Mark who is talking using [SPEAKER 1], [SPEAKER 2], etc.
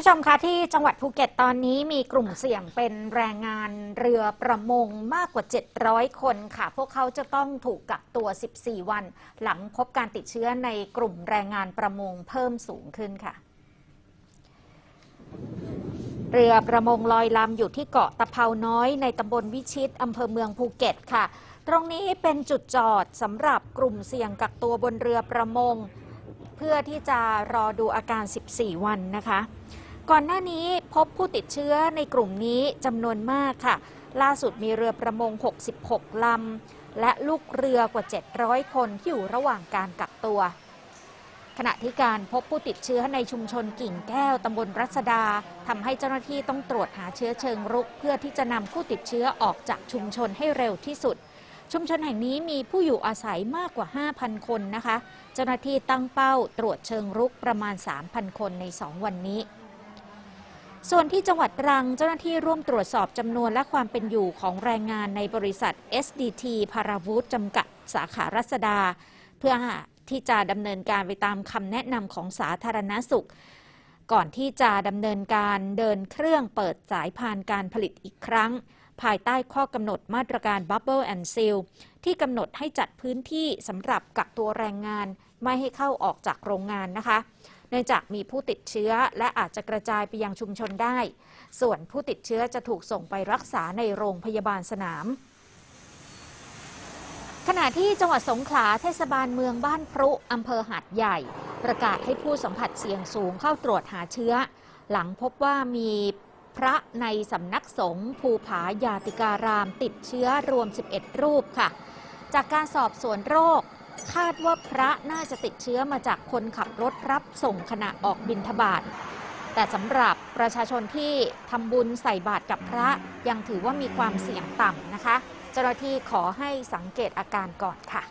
[SPEAKER 1] ผู้ชมคะที่จังหวัดภูเก็ตตอนนี้มีกลุ่มเสี่ยงเป็นแรงงานเรือประมงมากกว่า 700 คนค่ะ พวกเขาจะต้องถูกกักตัว 14 วัน หลังพบการติดเชื้อในกลุ่มแรงงานประมงเพิ่มสูงขึ้นค่ะ เรือประมงลอยลำอยู่ที่เกาะตะเภาน้อยในตำบลวิชิตอำเภอเมืองภูเก็ตค่ะ ตรงนี้เป็นจุดจอดสำหรับกลุ่มเสี่ยงกักตัวบนเรือประมง เพื่อที่จะรอดูอาการ 14 วันนะคะ ก่อนหน้านี้พบผู้ติดเชื้อในกลุ่มนี้จำนวนมากค่ะ ล่าสุดมีเรือประมง 66 ลำ และลูกเรือกว่า 700 คนที่อยู่ระหว่างการกักตัว ขณะที่การพบผู้ติดเชื้อในชุมชนกิ่งแก้วตำบลรัศดาทำให้เจ้าหน้าที่ต้องตรวจหาเชื้อเชิงรุก เพื่อที่จะนำผู้ติดเชื้อออกจากชุมชนให้เร็วที่สุดชุมชนแห่งนี้มีผู้อยู่อาศัยมากกว่า 5,000 คนนะคะ เจ้าหน้าที่ตั้งเป้าตรวจเชิงรุกประมาณ 3,000 คนใน 2 วันนี้ ส่วนที่จังหวัดตรังเจ้าหน้าที่ร่วมตรวจสอบจำนวนและความเป็นอยู่ของแรงงานในบริษัท SDT พาราวูดจำกัดสาขารัศดา เพื่อที่จะดำเนินการไปตามคำแนะนำของสาธารณสุข ก่อนที่จะดำเนินการเดินเครื่องเปิดสายพานการผลิตอีกครั้ง ภายใต้ข้อกำหนดมาตรการ Bubble and Seal ที่กำหนดให้จัดพื้นที่สำหรับกักตัวแรงงาน ไม่ให้เข้าออกจากโรงงานนะคะ เนื่องจากมีผู้ติดเชื้อและอาจจะกระจายไปยังชุมชนได้ ส่วนผู้ติดเชื้อจะถูกส่งไปรักษาในโรงพยาบาลสนามขณะที่จังหวัดสงขลาเทศบาลเมืองบ้านพรุอำเภอหาดใหญ่ ประกาศให้ผู้สัมผัสเสี่ยงสูงเข้าตรวจหาเชื้อ หลังพบว่ามีพระในสำนักสงฆ์ภูผายาติการามติดเชื้อรวม 11 รูปค่ะ จากการสอบสวนโรค คาดว่าพระน่าจะติดเชื้อมาจากคนขับรถรับส่งขณะออกบินทบาทแต่สำหรับประชาชนที่ทำบุญใส่บาตรกับพระยังถือว่ามีความเสี่ยงต่ำนะคะ เจ้าหน้าที่ขอให้สังเกตอาการก่อนค่ะ